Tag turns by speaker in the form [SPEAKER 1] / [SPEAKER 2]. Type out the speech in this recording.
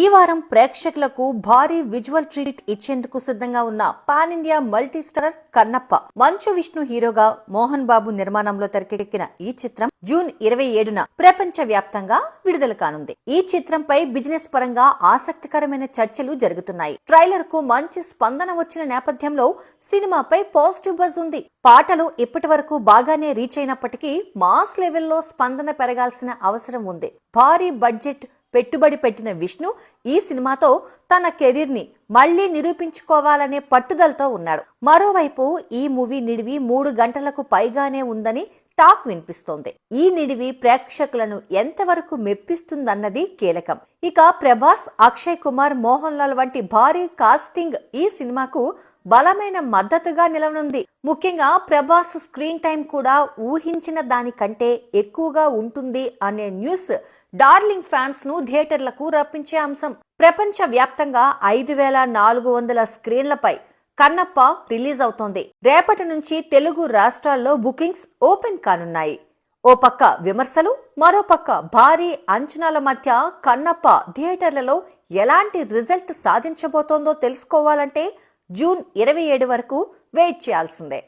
[SPEAKER 1] ఈ వారం ప్రేక్షకులకు భారీ విజువల్ ట్రీట్ ఇచ్చేందుకు సిద్ధంగా ఉన్న pan India multi star Kannappa. Manchu Vishnu హీరోగా మోహన్ బాబు నిర్మాణంలో తెరకెక్కిన ఈ చిత్రం జూన్ ఇరవై ఏడున ప్రపంచ వ్యాప్తంగా విడుదల కానుంది. ఈ చిత్రంపై బిజినెస్ పరంగా ఆసక్తికరమైన చర్చలు జరుగుతున్నాయి. ట్రైలర్కు మంచి స్పందన వచ్చిన నేపథ్యంలో సినిమాపై పాజిటివ్ బజ్ ఉంది. పాటలు ఇప్పటి వరకు బాగానే రీచ్ అయినప్పటికీ మాస్ లెవెల్లో స్పందన పెరగాల్సిన అవసరం ఉంది. భారీ బడ్జెట్ పెట్టుబడి పెట్టిన విష్ణు ఈ సినిమాతో తన కెరీర్ని మళ్ళీ నిరూపించుకోవాలనే పట్టుదలతో ఉన్నాడు. మరోవైపు ఈ మూవీ నిడివి మూడు గంటలకు పైగానే ఉందని టాక్ వినిపిస్తోంది. ఈ నిడివి ప్రేక్షకులను ఎంతవరకు మెప్పిస్తుందన్నది కీలకం. ఇక ప్రభాస్ అక్షయ్ కుమార్ మోహన్ లాల్ వంటి భారీ కాస్టింగ్ ఈ సినిమాకు బలమైన మద్దతుగా నిలవనుంది. ముఖ్యంగా ప్రభాస్ స్క్రీన్ టైం కూడా ఊహించిన దానికంటే ఎక్కువగా ఉంటుంది అనే న్యూస్ డార్లింగ్ ఫ్యాన్స్ను థియేటర్లకు రప్పించే అంశం. ప్రపంచ వ్యాప్తంగా ఐదు వేల నాలుగు వందల స్క్రీన్లపై కన్నప్ప రిలీజ్ అవుతోంది. రేపటి నుంచి తెలుగు రాష్ట్రాల్లో బుకింగ్స్ ఓపెన్ కానున్నాయి. ఓ పక్క విమర్శలు మరో పక్క భారీ అంచనాల మధ్య కన్నప్ప థియేటర్లలో ఎలాంటి రిజల్ట్ సాధించబోతోందో తెలుసుకోవాలంటే జూన్ ఇరవై ఏడు వరకు వెయిట్ చేయాల్సిందే.